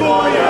Твоя.